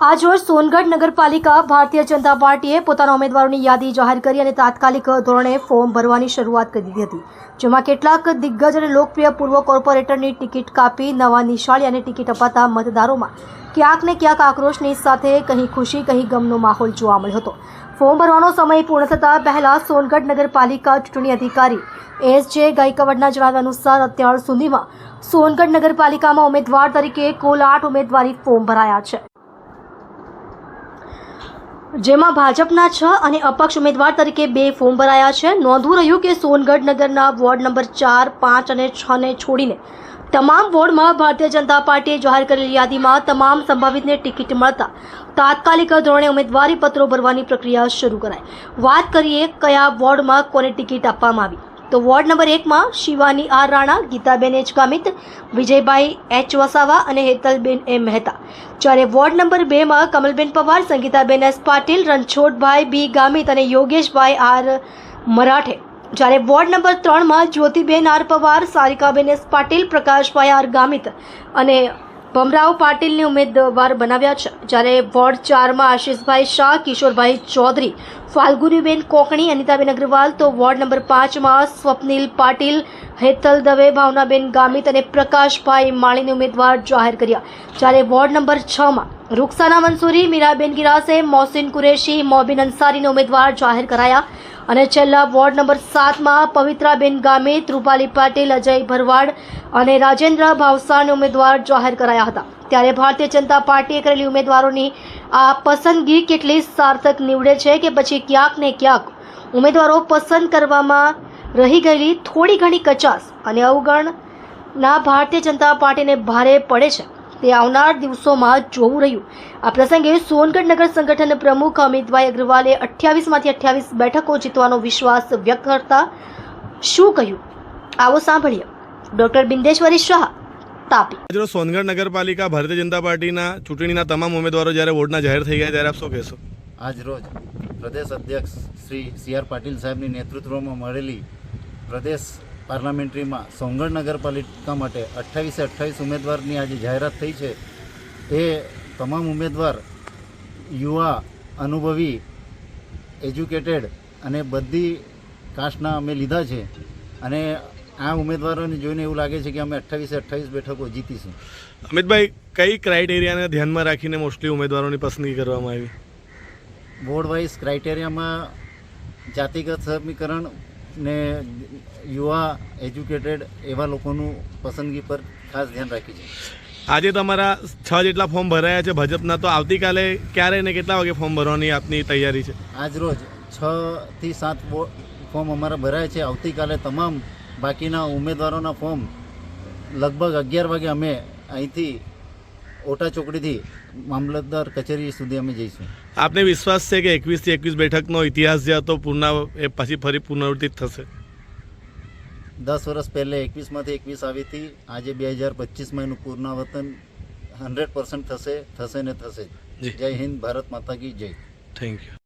આજરોજ સોનગઢ નગરપાલિકા ભારતીય જનતા પાર્ટીએ પોતાના ઉમેદવારોની યાદી જાહેર કરી અને તાત્કાલિક ધોરણે ફોર્મ ભરવાની શરૂઆત કરી દીધી હતી, જેમાં કેટલાક દિગ્ગજ અને લોકપ્રિય પૂર્વ કોર્પોરેટરની ટિકિટ કાપી, નવા નિશાળી અને ટિકિટ અપાતા મતદારોમાં ક્યાંક ને ક્યાંક આક્રોશની સાથે કહી ખુશી કહી ગમનો માહોલ જોવા મળ્યો હતો. ફોર્મ ભરવાનો સમય પૂર્ણ થતાં પહેલાં સોનગઢ નગરપાલિકા ચૂંટણી અધિકારી એસ જે ગાયકવાડના જણાવ્યા અનુસાર અત્યાર સુધીમાં સોનગઢ નગરપાલિકામાં ઉમેદવાર તરીકે કુલ આઠ ઉમેદવારી ફોર્મ ભરાયા છે. જેમાં ભાજપના છ અને અપક્ષ ઉમેદવાર તરીકે બે ફોર્મ ભરાયા છે. નોંધવું રહ્યું કે સોનગઢ નગરના વોર્ડ નંબર ચાર, પાંચ અને છ ને છોડીને તમામ વોર્ડમાં ભારતીય જનતા પાર્ટીએ જાહેર કરેલી યાદીમાં તમામ સંભવિતને ટિકિટ મળતા તાત્કાલિક ધોરણે ઉમેદવારી પત્રો ભરવાની પ્રક્રિયા શરૂ કરાઈ. વાત કરીએ કયા વોર્ડમાં કોને ટિકિટ આપવામાં આવી. તો વોર્ડ નંબર એકમાં Shivani R Rana, Gitaben H Gamit Vijaybhai H Vasava અને હેતલબેન એ મહેતા. જ્યારે વોર્ડ નંબર બેમાં કમલબેન પવાર, સંગીતાબેન એસ પાટીલ, રણછોડભાઈ બી ગામિત અને યોગેશભાઈ આર મરાઠે. જ્યારે વોર્ડ નંબર ત્રણમાં Jyotiben R Pawar, Sarikaben S Patil, Prakashbhai R Gamit અને ભમરાવ પાટીલને ઉમેદવાર બનાવ્યા છે, જ્યારે વોર્ડ ચારમાં આશિષભાઈ શાહ, કિશોરભાઈ ચૌધરી, ફાલ્ગુનીબેન કોકણી, અનિતાબેન અગ્રવાલ તો વોર્ડ નંબર પાંચમાં સ્વપ્નિલ પાટીલ, હેતલ દવે, ભાવનાબેન ગામિત અને પ્રકાશભાઈ માળીને ઉમેદવાર જાહેર કર્યા. જ્યારે વોર્ડ નંબર છમાં રૂકસાના મંસૂરી, મીરાબેન ગિરાસે, મોહસિન કુરેશી, મોબિન અંસારીને ઉમેદવાર જાહેર કરાયા. અને છેલ્લા વોર્ડ નંબર સાતમાં પવિત્રાબેન ગામિત રૂપાલી પાટીલ, અજય ભરવાડ અને રાજેન્દ્ર ભાવસાને ઉમેદવાર જાહેર કરાયા હતા. ત્યારે ભારતીય જનતા પાર્ટીએ કરેલી ઉમેદવારોની આ પસંદગી કેટલી સાર્થક નીવડે છે કે પછી ક્યાંક ને ક્યાંક ઉમેદવારો પસંદ કરવામાં રહી ગયેલી થોડી ઘણી કચાસ અને અવગણના ભારતીય જનતા પાર્ટીને ભારે પડે છે. તે આવનાર દિવસોમાં જોવું રહ્યું. આ પ્રસંગે સોનગઢ નગર સંગઠન પ્રમુખ અમિતભાઈ અગ્રવાલે અઠ્યાવીસમાંથી અઠ્યાવીસ બેઠકો જીતવાનો વિશ્વાસ વ્યક્ત કરતા શું કહ્યું? આવો સાંભળીએ. ડોક્ટર બિંદેશ્વરી શાહ તાપી. સોનગઢ નગરપાલિકા ભારતીય જનતા પાર્ટીના ચૂંટણીના તમામ ઉમેદવારો જ્યારે વોર્ડના જાહેર થઈ ગયા ત્યારે આપ શું કહેશો? આજ રોજ પ્રદેશ અધ્યક્ષ શ્રી સી આર પાટીલ સાહેબની નેતૃત્વમાં મળેલી પ્રદેશ પાર્લામેન્ટરીમાં સોંગણ નગરપાલિકા માટે અઠ્ઠાવીસે અઠ્ઠાવીસ ઉમેદવારની આજે જાહેરાત થઈ છે. એ તમામ ઉમેદવાર યુવા અનુભવી એજ્યુકેટેડ અને બધી કાસ્ટના અમે લીધા છે. અને આ ઉમેદવારોને જોઈને એવું લાગે છે કે અમે અઠ્ઠાવીસે અઠ્ઠાવીસ બેઠકો જીતીશું. અમિતભાઈ કઈ ક્રાઇટેરિયાને ધ્યાનમાં રાખીને મોસ્ટલી ઉમેદવારોની પસંદગી કરવામાં આવી? બોર્ડ વાઇઝ ક્રાઇટેરિયામાં જાતિગત સમીકરણ ને યુવા એજ્યુકેટેડ એવા લોકોનું પસંદગી પર ખાસ ધ્યાન રાખી છે. આજે તમારા છ જેટલા ફોર્મ ભરાયા છે ભાજપના તો આવતીકાલે ક્યારે ને કેટલા વાગે ફોર્મ ભરવાની આપની તૈયારી છે? આજ રોજ છ થી સાત ફોર્મ અમારા ભરાયા છે. આવતીકાલે તમામ બાકીના ઉમેદવારોના ફોર્મ લગભગ અગિયાર વાગે અમે અહીંથી ઓટા ચોકડીથી મામલતદાર કચેરી સુધી અમે જઈશું. આપને વિશ્વાસ છે કે એકવીસથી એકવીસ બેઠકનો ઇતિહાસ જે હતો પુનઃ એ પછી ફરી પુનરાવર્તિત થશે? દસ વર્ષ પહેલે એકવીસમાંથી એકવીસ આવી હતી. આજે બે હજાર પચીસમાં એનું પુનરાવર્તન હંડ્રેડ પર્સન્ટ થશે થશે ને થશે જય હિન્દ ભારત માતા કી જય. Thank you.